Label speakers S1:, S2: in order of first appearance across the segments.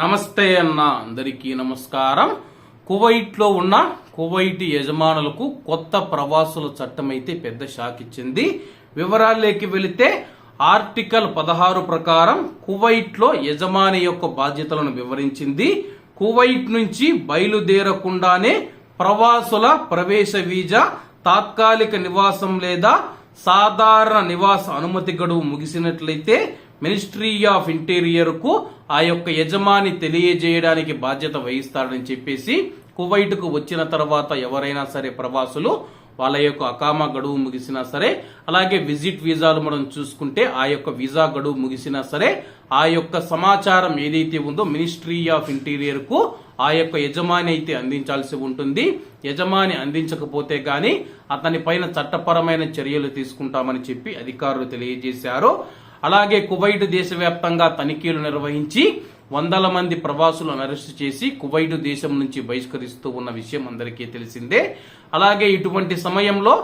S1: నమస్తే అన్న అందరికీ నమస్కారం. కువైట్లో ఉన్న కువైట్ యజమానులకు కొత్త ప్రవాసుల చట్టం అయితే పెద్ద షాక్ ఇచ్చింది. వివరాల్లోకి వెళితే ఆర్టికల్ పదహారు ప్రకారం కువైట్లో యజమాని యొక్క బాధ్యతలను వివరించింది. కువైట్ నుంచి బయలుదేరకుండానే ప్రవాసుల ప్రవేశ వీజా తాత్కాలిక నివాసం లేదా సాధారణ నివాస అనుమతి గడువు ముగిసినట్లయితే మినిస్ట్రీ ఆఫ్ ఇంటీరియర్కు ఆ యొక్క యజమాని తెలియజేయడానికి బాధ్యత వహిస్తాడని చెప్పేసి కువైట్కు వచ్చిన తర్వాత ఎవరైనా సరే ప్రవాసులు వాళ్ళ యొక్క అకామా గడువు ముగిసినా సరే అలాగే విజిట్ వీసాలు మనం చూసుకుంటే ఆ యొక్క వీసా గడువు ముగిసినా సరే ఆ యొక్క సమాచారం ఏదైతే ఉందో మినిస్ట్రీ ఆఫ్ ఇంటీరియర్కు ఆ యొక్క యజమాని అయితే అందించాల్సి ఉంటుంది. యజమాని అందించకపోతే గాని అతని పైన చట్టపరమైన చర్యలు తీసుకుంటామని చెప్పి అధికారులు తెలియజేశారు. అలాగే కువైట్ దేశవ్యాప్తంగా తనిఖీలు నిర్వహించి వందల మంది ప్రవాసులను అరెస్టు చేసి కువైట్ దేశం నుంచి బహిష్కరిస్తూ ఉన్న విషయం అందరికీ తెలిసిందే. అలాగే ఇటువంటి సమయంలో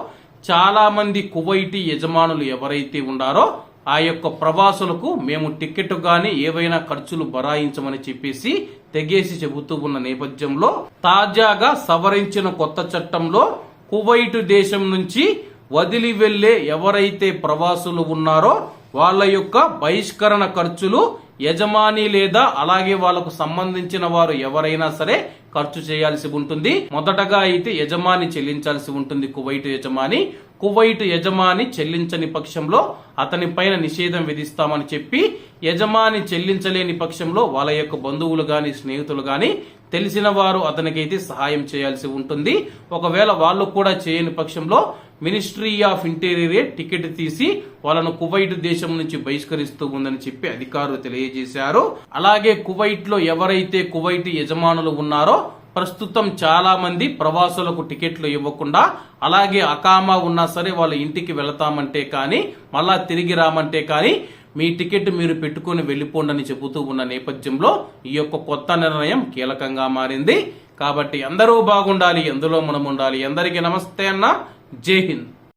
S1: చాలా మంది కువైటీ యజమానులు ఎవరైతే ఉన్నారో ఆ యొక్క ప్రవాసులకు మేము టికెట్ గాని ఏవైనా ఖర్చులు బరాయించమని చెప్పేసి తెగేసి చెబుతూ ఉన్న నేపథ్యంలో తాజాగా సవరించిన కొత్త చట్టంలో కువైట్ దేశం నుంచి వదిలి వెళ్ళే ఎవరైతే ప్రవాసులు ఉన్నారో వాళ్ళ యొక్క బహిష్కరణ ఖర్చులు యజమాని లేదా అలాగే వాళ్ళకు సంబంధించిన వారు ఎవరైనా సరే ఖర్చు చేయాల్సి ఉంటుంది. మొదటగా అయితే యజమాని చెల్లించాల్సి ఉంటుంది కువైట్ యజమాని. కువైట్ యజమాని చెల్లించని పక్షంలో అతని పైన నిషేధం విధిస్తామని చెప్పి యజమాని చెల్లించలేని పక్షంలో వాళ్ళ యొక్క బంధువులు గాని స్నేహితులు గాని తెలిసిన వారు అతనికైతే సహాయం చేయాల్సి ఉంటుంది. ఒకవేళ వాళ్ళు కూడా చేయని పక్షంలో మినిస్ట్రీ ఆఫ్ ఇంటీరియరే టికెట్ తీసి వాళ్ళను కువైట్ దేశం నుంచి బహిష్కరిస్తూ ఉందని చెప్పి అధికారులు తెలియజేశారు. అలాగే కువైట్లో ఎవరైతే కువైట్ యజమానులు ఉన్నారో ప్రస్తుతం చాలా మంది ప్రవాసులకు టికెట్లు ఇవ్వకుండా అలాగే అకామా ఉన్నా సరే వాళ్ళ ఇంటికి వెళతామంటే కానీ మళ్ళా తిరిగి రామంటే కానీ మీ టికెట్ మీరు పెట్టుకుని వెళ్ళిపోండి అని చెబుతూ ఉన్న నేపథ్యంలో ఈ యొక్క కొత్త నిర్ణయం కీలకంగా మారింది. కాబట్టి అందరూ బాగుండాలి ఎందులో మనం ఉండాలి. అందరికీ నమస్తే అన్న. జై హింద్.